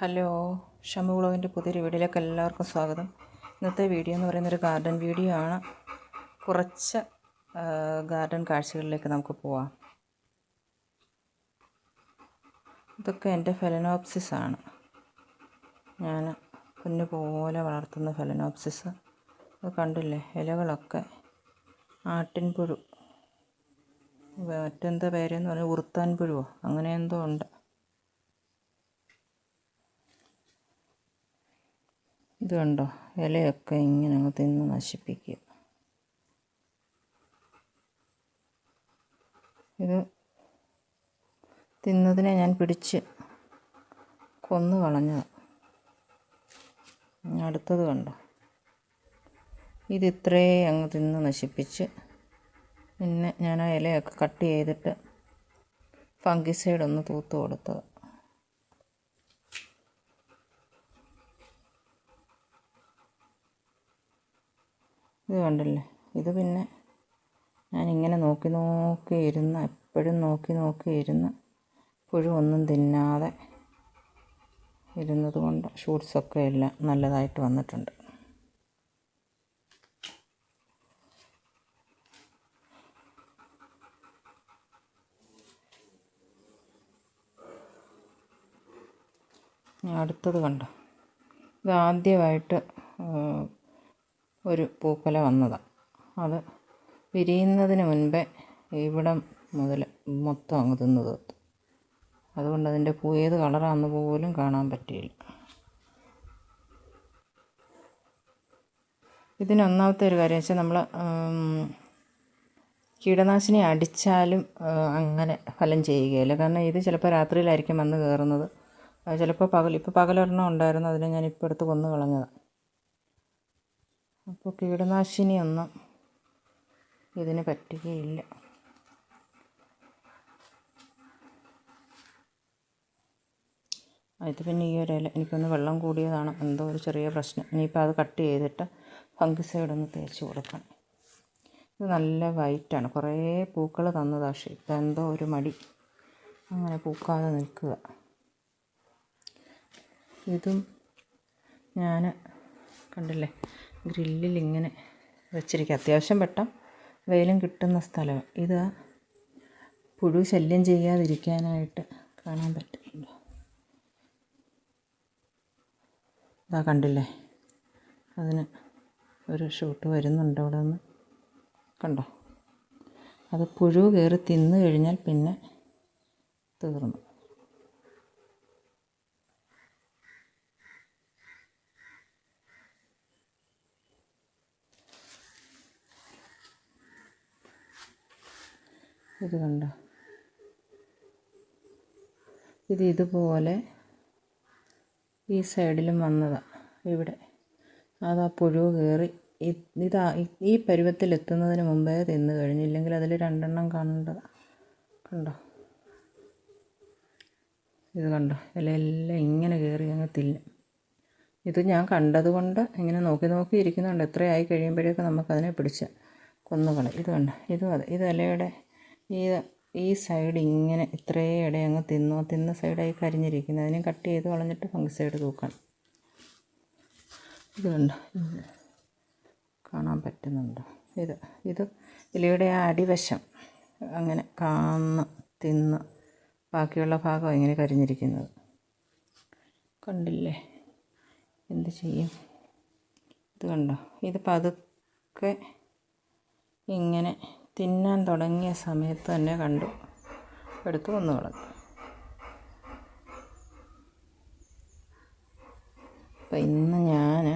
Hello Shamu വ്ളോഗിന്റെ പുതിയൊരു വീഡിയോയിലേക്ക് എല്ലാവർക്കും സ്വാഗതം. ഇന്നത്തെ വീഡിയോ എന്ന് പറയുന്നൊരു ഗാർഡൻ വീഡിയോ ആണ്. കുറച്ച് ഗാർഡൻ കാഴ്ചകളിലേക്ക് നമുക്ക് പോവാം. ഇതൊക്കെ എന്റെ ഫെലനോപ്സിസ് ആണ്. ഞാൻ കുഞ്ഞു പോലെ വളർത്തുന്ന ഫെലനോപ്സിസ്. അത് കണ്ടില്ലേ? ഇലകളൊക്കെ ആട്ടിൻപുഴു. മറ്റെന്താ പേരെന്ന് പറഞ്ഞാൽ ഉറുത്താൻ പുഴുവോ അങ്ങനെ എന്തോ ഉണ്ട്. ഇത് കണ്ടോ? ഇലയൊക്കെ ഇങ്ങനെ അങ്ങ് തിന്ന് നശിപ്പിക്കുക ഇത് തിന്നതിനെ ഞാൻ പിടിച്ച് കൊന്നു കളഞ്ഞത്. അടുത്തത് കണ്ടോ? ഇത് ഇത്രേ അങ്ങ് തിന്ന് നശിപ്പിച്ച് പിന്നെ ഞാൻ ആ ഇലയൊക്കെ കട്ട് ചെയ്തിട്ട് ഫംഗിസൈഡ് ഒന്ന് തൂത്ത് കൊടുത്തത്. ഇത് കണ്ടല്ലേ? ഇത് പിന്നെ ഞാനിങ്ങനെ നോക്കി നോക്കി ഇരുന്ന് എപ്പോഴും നോക്കി നോക്കി ഇരുന്ന് പുഴുവൊന്നും തിന്നാതെ ഇരുന്നത് കൊണ്ട് ഷൂട്ട്സൊക്കെ എല്ലാം നല്ലതായിട്ട് വന്നിട്ടുണ്ട്. അടുത്തത് കണ്ടോ? ഇത് ആദ്യമായിട്ട് ഒരു പൂക്കല വന്നതാണ് അത് വിരിയുന്നതിന് മുൻപേ ഇവിടം മുതൽ മൊത്തം അങ്ങ് തിന്നു തീർത്തു. അതുകൊണ്ട് അതിന്റെ പൂ ഏത് കളറാണെന്ന് പോലും കാണാൻ പറ്റിയില്ല. ഇതിന് ഒന്നാമത്തെ ഒരു കാര്യം വെച്ചാൽ നമ്മൾ കീടനാശിനി അടിച്ചാലും അങ്ങനെ ഫലം ചെയ്യുകയില്ല. കാരണം ഇത് ചിലപ്പോൾ രാത്രിയിലായിരിക്കും വന്ന് കയറുന്നത്. ചിലപ്പോൾ പകൽ ഇപ്പോൾ പകലൊരെണ്ണം ഉണ്ടായിരുന്നു അതിനെ ഞാൻ ഇപ്പോൾ എടുത്ത് കൊന്നു കളഞ്ഞതാണ് അപ്പോൾ കീടനാശിനിയൊന്നും ഇതിന് പറ്റുകയില്ല. ഇത് പിന്നെ ഈ ഒരു ഇല. എനിക്കൊന്ന് വെള്ളം കൂടിയതാണ്. എന്തോ ഒരു ചെറിയ പ്രശ്നം. ഇനിയിപ്പോൾ അത് കട്ട് ചെയ്തിട്ട് ഫംഗിസൈഡ് ഒന്ന് തേച്ച് കൊടുക്കണം. ഇത് നല്ല വൈറ്റാണ്. കുറേ പൂക്കൾ തന്നതാ പക്ഷേ ഇപ്പം എന്തോ ഒരു മടി. അങ്ങനെ പൂക്കാതെ നിൽക്കുക. ഇതും ഞാൻ കണ്ടില്ലേ? ഗ്രില്ലിൽ ഇങ്ങനെ വെച്ചിരിക്കുക. അത്യാവശ്യം വെട്ടം. വെയിലും കിട്ടുന്ന സ്ഥലം ഇത് പുഴു ശല്യം ചെയ്യാതിരിക്കാനായിട്ട് കാണാൻ പറ്റുന്നുണ്ട്? ഇതാ കണ്ടില്ലേ? അതിന് ഒരു ഷൂട്ട് വരുന്നുണ്ട് അവിടെ നിന്ന് കണ്ടോ? അത് പുഴു കയറി തിന്നു കഴിഞ്ഞാൽ പിന്നെ തീർന്നു. ഇത് കണ്ടോ? ഇത് ഇതുപോലെ ഈ സൈഡിലും വന്നതാണ് ഇവിടെ. അത് ആ പുഴു കയറി ഇത് ഈ പരുവത്തിലെത്തുന്നതിന് മുമ്പേ തിന്നു കഴിഞ്ഞില്ലെങ്കിൽ അതിൽ രണ്ടെണ്ണം കണ്ട കണ്ടോ? ഇത് കണ്ടോ? ഇലയെല്ലാം ഇങ്ങനെ കയറി അങ്ങ് തിന്നും. ഇത് ഞാൻ കണ്ടതുകൊണ്ട് ഇങ്ങനെ നോക്കി നോക്കി ഇരിക്കുന്നുണ്ട്. എത്രയായി കഴിയുമ്പോഴേക്കും നമുക്കതിനെ പിടിച്ച് കൊന്നുകളെ ഇത് കണ്ടോ? ഇതും അതെ. ഇത് ഇലയുടെ ഈ ഈ സൈഡ് ഇങ്ങനെ ഇത്രയും ഇട അങ്ങ് തിന്നു. തിന്ന സൈഡായി കരിഞ്ഞിരിക്കുന്നത് അതിനെ കട്ട് ചെയ്ത് കളഞ്ഞിട്ട് ഫംഗിസൈഡ് തൂക്കണം ഇത് കണ്ടോ? കാണാൻ പറ്റുന്നുണ്ടോ? ഇത് ഇത് ഇലയുടെ ആ അടിവശം അങ്ങനെ കാന്ന് തിന്ന് ബാക്കിയുള്ള ഭാഗം ഇങ്ങനെ കരിഞ്ഞിരിക്കുന്നത്. കണ്ടില്ലേ? എന്ത് ചെയ്യും? ഇത് കണ്ടോ? ഇത് പതുക്കെ ഇങ്ങനെ തിന്നാൻ തുടങ്ങിയ സമയത്ത് തന്നെ കണ്ടു. എടുത്തു കൊന്നു കളഞ്ഞു അപ്പം ഇന്ന് ഞാൻ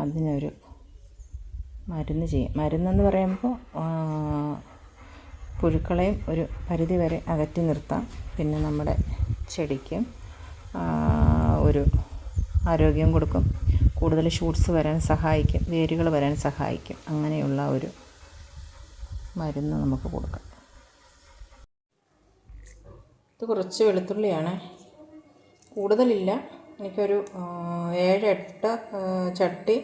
അതിനൊരു മരുന്ന് ചെയ്യും. മരുന്നെന്ന് പറയുമ്പോൾ പുഴുക്കളെയും ഒരു പരിധി വരെ അകറ്റി നിർത്താം. പിന്നെ നമ്മുടെ ചെടിക്കും ഒരു ആരോഗ്യം കൊടുക്കും. കൂടുതൽ ഷൂട്ട്സ് വരാൻ സഹായിക്കും വേരുകൾ വരാൻ സഹായിക്കും. അങ്ങനെയുള്ള ഒരു മരുന്ന് നമുക്ക് കൊടുക്കാം. ഇത് കുറച്ച് വെളുത്തുള്ളിയാണ്. കൂടുതലില്ല. എനിക്കൊരു ഏഴെട്ട് ചട്ടി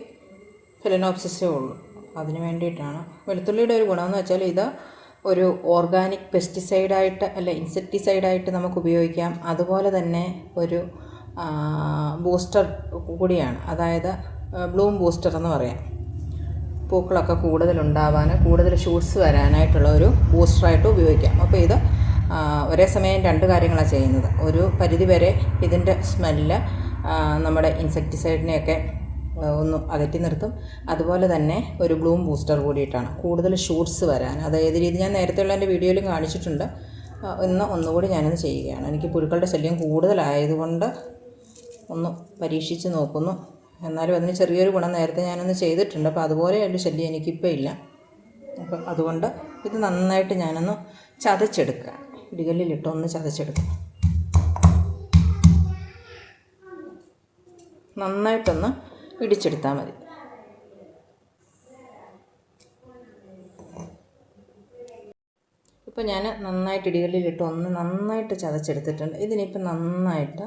ഫിലനോപ്സിസേ ഉള്ളൂ. അതിന് വേണ്ടിയിട്ടാണ്. വെളുത്തുള്ളിയുടെ ഒരു ഗുണമെന്ന് വെച്ചാൽ ഇത് ഒരു ഓർഗാനിക് പെസ്റ്റിസൈഡായിട്ട് അല്ല ഇൻസെക്ടിസൈഡായിട്ട് നമുക്ക് ഉപയോഗിക്കാം. അതുപോലെ തന്നെ ഒരു ബൂസ്റ്റർ കൂടിയാണ്. അതായത് ബ്ലൂം ബൂസ്റ്റർ എന്ന് പറയാം. പൂക്കളൊക്കെ കൂടുതലുണ്ടാവാൻ കൂടുതൽ ഷൂട്ട്സ് വരാനായിട്ടുള്ള ഒരു ബൂസ്റ്ററായിട്ട് ഉപയോഗിക്കാം. അപ്പോൾ ഇത് ഒരേ സമയം രണ്ട് കാര്യങ്ങളാണ് ചെയ്യുന്നത്. ഒരു പരിധിവരെ ഇതിന്റെ സ്മെല്ല് നമ്മുടെ ഇൻസെക്ടിസൈഡിനെയൊക്കെ ഒന്ന് അകറ്റി നിർത്തും. അതുപോലെ തന്നെ ഒരു ബ്ലൂം ബൂസ്റ്റർ കൂടിയിട്ടാണ്. കൂടുതൽ ഷൂട്ട്സ് വരാൻ. അത് ഏത് രീതി ഞാൻ നേരത്തെയുള്ള എന്റെ വീഡിയോയിലും കാണിച്ചിട്ടുണ്ട്. ഇന്ന് ഒന്നുകൂടി ഞാനിത് ചെയ്യുകയാണ്. എനിക്ക് പുഴുക്കളുടെ ശല്യം കൂടുതലായതുകൊണ്ട് ഒന്ന് പരീക്ഷിച്ച് നോക്കുന്നു. എന്നാലും അതിന് ചെറിയൊരു ഗുണം നേരത്തെ ഞാനൊന്ന് ചെയ്തിട്ടുണ്ട്. അപ്പോൾ അതുപോലെ ഒരു ശല്യം എനിക്കിപ്പോൾ ഇല്ല. അപ്പം അതുകൊണ്ട് ഇത് നന്നായിട്ട് ഞാനൊന്ന് ചതച്ചെടുക്കുക. ഇടികല്ലിലിട്ട് ഒന്ന് ചതച്ചെടുക്കുക. നന്നായിട്ടൊന്ന് ഇടിച്ചെടുത്താൽ മതി. ഇപ്പോൾ ഞാൻ നന്നായിട്ട് ഇടികല്ലിലിട്ട് ഒന്ന് നന്നായിട്ട് ചതച്ചെടുത്തിട്ടുണ്ട്. ഇതിനിപ്പോൾ നന്നായിട്ട്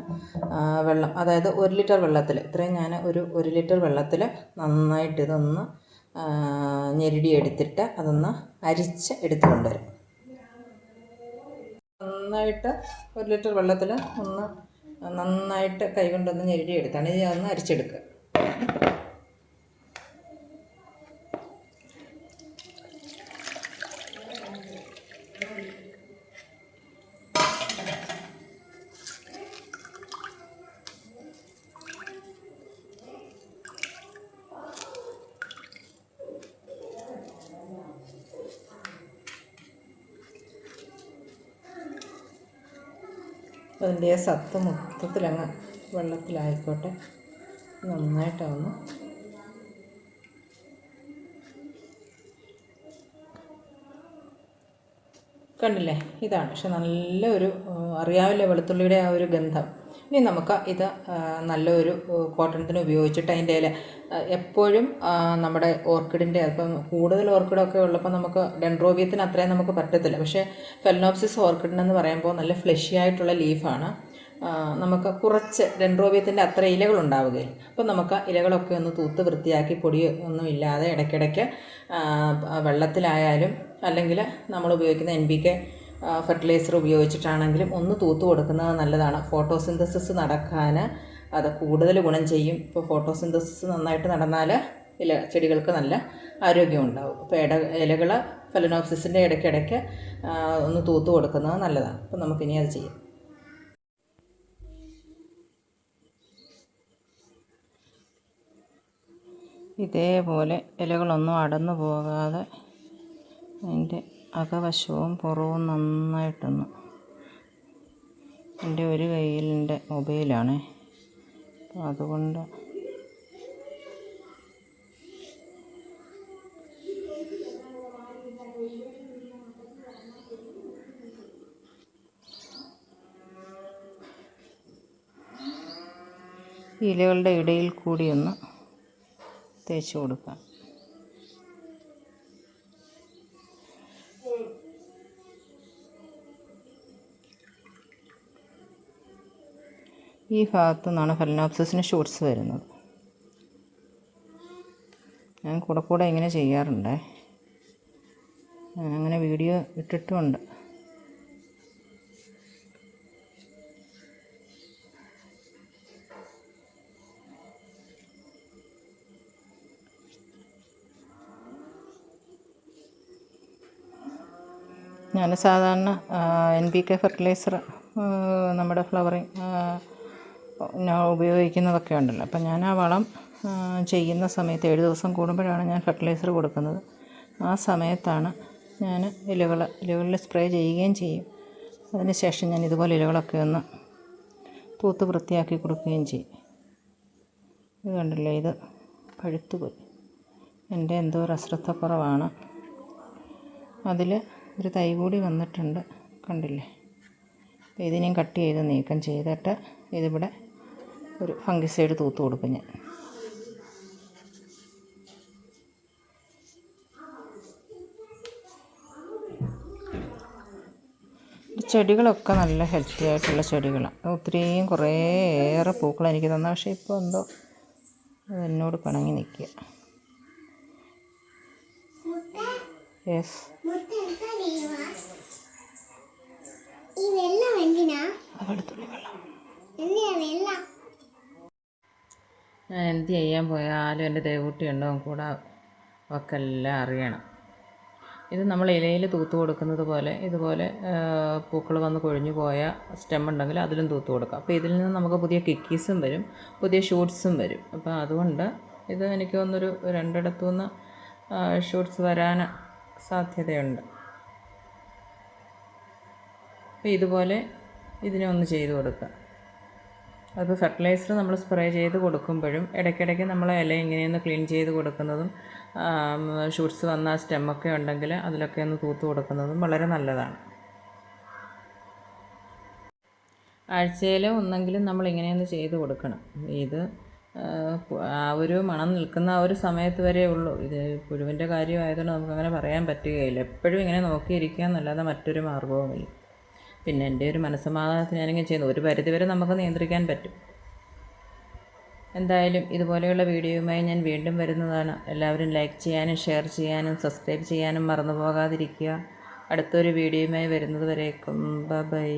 വെള്ളം അതായത് ഒരു ലിറ്റർ വെള്ളത്തിൽ ഇത്രയും ഞാൻ ഒരു ഒരു ലിറ്റർ വെള്ളത്തിൽ നന്നായിട്ട് ഇതൊന്ന് ഞെരിടി എടുത്തിട്ട് അതൊന്ന് അരിച്ച് എടുത്തു കൊണ്ടുവരും. നന്നായിട്ട് ഒരു ലിറ്റർ വെള്ളത്തിൽ ഒന്ന് നന്നായിട്ട് കൈകൊണ്ടൊന്ന് ഞെരടി എടുത്താണ് ഇത് ഒന്ന് അരിച്ചെടുക്കുക. അതിന്റെ സത്ത് മൊത്തത്തിലങ്ങ് വെള്ളത്തിലായിക്കോട്ടെ. നന്നായിട്ടാവുന്നു കണ്ടില്ലേ? ഇതാണ്. പക്ഷെ നല്ലൊരു അറിയാവില്ലേ വെളുത്തുള്ളിയുടെ ആ ഒരു ഗന്ധം. ഇനി നമുക്ക് ഇത് നല്ലൊരു കോട്ടണത്തിന് ഉപയോഗിച്ചിട്ട് അതിന്റെ ഇല എപ്പോഴും നമ്മുടെ ഓർക്കിഡിന്റെ അപ്പം കൂടുതൽ ഓർക്കിഡൊക്കെ ഉള്ളപ്പോൾ നമുക്ക് ഡെൻഡ്രോബിയത്തിന് അത്രയും നമുക്ക് പറ്റത്തില്ല. പക്ഷേ ഫെലനോപ്സിസ് ഓർക്കിഡിനെന്ന് പറയുമ്പോൾ നല്ല ഫ്ലഷി ആയിട്ടുള്ള ലീഫാണ്. നമുക്ക് കുറച്ച് ഡെൻഡ്രോബിയത്തിന്റെ അത്ര ഇലകൾ ഉണ്ടാവുകയില്ല. അപ്പോൾ നമുക്ക് ഇലകളൊക്കെ ഒന്ന് തൂത്ത് വൃത്തിയാക്കി പൊടി ഒന്നും ഇല്ലാതെ ഇടയ്ക്കിടയ്ക്ക് വെള്ളത്തിലായാലും അല്ലെങ്കിൽ നമ്മൾ ഉപയോഗിക്കുന്ന എൻ ബി കെ ഫെർട്ടിലൈസർ ഉപയോഗിച്ചിട്ടാണെങ്കിലും ഒന്ന് തൂത്ത് കൊടുക്കുന്നത് നല്ലതാണ്. ഫോട്ടോസിന്തസിസ് നടക്കാൻ അത് കൂടുതൽ ഗുണം ചെയ്യും. ഇപ്പോൾ ഫോട്ടോസിന്തസിസ് നന്നായിട്ട് നടന്നാൽ ഇല ചെടികൾക്ക് നല്ല ആരോഗ്യം ഉണ്ടാവും. അപ്പോൾ ഇട ഇലകൾ ഫലനോപ്സിസിന്റെ ഇടയ്ക്കിടയ്ക്ക് ഒന്ന് തൂത്ത് കൊടുക്കുന്നത് നല്ലതാണ്. അപ്പോൾ നമുക്കിനി അത് ചെയ്യാം. ഇതേപോലെ ഇലകളൊന്നും അടന്നു പോകാതെ അതിന്റെ അകവശവും പുറവും നന്നായിട്ടൊന്ന്. എന്റെ ഒരു കയ്യിൽ എന്റെ മൊബൈലാണേ. അപ്പോൾ അതുകൊണ്ട് ഇലകളുടെ ഇടയിൽ കൂടിയൊന്ന് തേച്ച് കൊടുക്കാം. ഈ ഭാഗത്തു നിന്നാണ് ഫലനോപ്സിന് ഷൂട്ട്സ് വരുന്നത്. ഞാൻ കൂടെ കൂടെ ഇങ്ങനെ ചെയ്യാറുണ്ടേ. ഞാനങ്ങനെ വീഡിയോ ഇട്ടിട്ടുമുണ്ട് ഞാൻ സാധാരണ എൻ പി കെ ഫെർട്ടിലൈസർ നമ്മുടെ ഫ്ലവറിങ് ഞാൻ ഉപയോഗിക്കുന്നതൊക്കെ ഉണ്ടല്ലോ. അപ്പം ഞാൻ ആ വളം ചെയ്യുന്ന സമയത്ത് ഏഴ് ദിവസം കൂടുമ്പോഴാണ് ഞാൻ ഫെർട്ടിലൈസർ കൊടുക്കുന്നത്. ആ സമയത്താണ് ഞാൻ ഇലകൾ ഇലകളിൽ സ്പ്രേ ചെയ്യുകയും ചെയ്യും. അതിന് ശേഷം ഞാൻ ഇതുപോലെ ഇലകളൊക്കെ ഒന്ന് തൂത്ത് വൃത്തിയാക്കി കൊടുക്കുകയും ചെയ്യും. ഇത് കണ്ടില്ലേ? ഇത് പഴുത്തു പോയി. എന്റെ എന്തോ ഒരു അശ്രദ്ധക്കുറവാണ്. അതിൽ ഒരു തൈ കൂടി വന്നിട്ടുണ്ട്. കണ്ടില്ലേ? ഇതിനെയും കട്ട് ചെയ്ത് നീക്കം ചെയ്തിട്ട് ഇതിവിടെ ഒരു ഫംഗിസൈഡ് തൂത്ത് കൊടുക്കും ഞാൻ. ചെടികളൊക്കെ നല്ല ഹെൽത്തി ആയിട്ടുള്ള ചെടികളാണ് ഒത്തിരിയും കുറേ ഏറെ പൂക്കൾ എനിക്ക് തന്ന. പക്ഷേ ഇപ്പോൾ എന്തോ എന്നോട് പിണങ്ങി നിൽക്കുക. യെസ്. എന്തിനാ? വെളുത്തുള്ളി വെള്ളം. എന്തിനാ വെള്ളം? ഞാൻ എന്ത് ചെയ്യാൻ പോയാലും എന്റെ ദേവൂട്ടി ഉണ്ടോ കൂടെ എല്ലാം അറിയണം. ഇത് നമ്മൾ ഇലയിൽ തൂത്ത് കൊടുക്കുന്നത് പോലെ ഇതുപോലെ പൂക്കൾ വന്ന് കൊഴിഞ്ഞു പോയ സ്റ്റെം ഉണ്ടെങ്കിൽ അതിലും തൂത്ത് കൊടുക്കാം. അപ്പോൾ ഇതിൽ നിന്ന് നമുക്ക് പുതിയ കിക്കീസും വരും പുതിയ ഷൂട്ട്സും വരും. അപ്പോൾ അതുകൊണ്ട് ഇത് എനിക്ക് തോന്നുന്നൊരു രണ്ടിടത്തു നിന്ന് ഷൂട്ട്സ് വരാൻ സാധ്യതയുണ്ട്. അപ്പോൾ ഇതുപോലെ ഇതിനെ ഒന്ന് ചെയ്ത് കൊടുക്കുക. അത് ഫെർട്ടിലൈസർ നമ്മൾ സ്പ്രേ ചെയ്ത് കൊടുക്കുമ്പോഴും ഇടയ്ക്കിടയ്ക്ക് നമ്മൾ ഇല ഇങ്ങനെയൊന്ന് ക്ലീൻ ചെയ്ത് കൊടുക്കുന്നതും ഷൂട്ട്സ് വന്ന സ്റ്റെമ്മൊക്കെ ഉണ്ടെങ്കിൽ അതിലൊക്കെ ഒന്ന് തൂത്ത് കൊടുക്കുന്നതും വളരെ നല്ലതാണ്. ആഴ്ചയിൽ ഒന്നെങ്കിലും നമ്മൾ ഇങ്ങനെയൊന്ന് ചെയ്ത് കൊടുക്കണം. ഇത് ആ ഒരു മണം നിൽക്കുന്ന ആ ഒരു സമയത്ത് വരെ ഉള്ളൂ. ഇത് പുഴുവിന്റെ കാര്യമായതുകൊണ്ട് നമുക്കങ്ങനെ പറയാൻ പറ്റുകയില്ല. എപ്പോഴും ഇങ്ങനെ നോക്കിയിരിക്കുക എന്നല്ലാതെ മറ്റൊരു മാർഗവുമില്ല പിന്നെ എന്റെ ഒരു മനസ്സമാധാനത്തിന് ഞാനിങ്ങനെ ചെയ്യുന്നു. ഒരു പരിധിവരെ നമുക്ക് നിയന്ത്രിക്കാൻ പറ്റും. എന്തായാലും ഇതുപോലെയുള്ള വീഡിയോയുമായി ഞാൻ വീണ്ടും വരുന്നതാണ്. എല്ലാവരും ലൈക്ക് ചെയ്യാനും ഷെയർ ചെയ്യാനും സബ്സ്ക്രൈബ് ചെയ്യാനും മറന്നു പോകാതിരിക്കുക അടുത്തൊരു വീഡിയോയുമായി വരുന്നത് വരേക്കും. ബൈ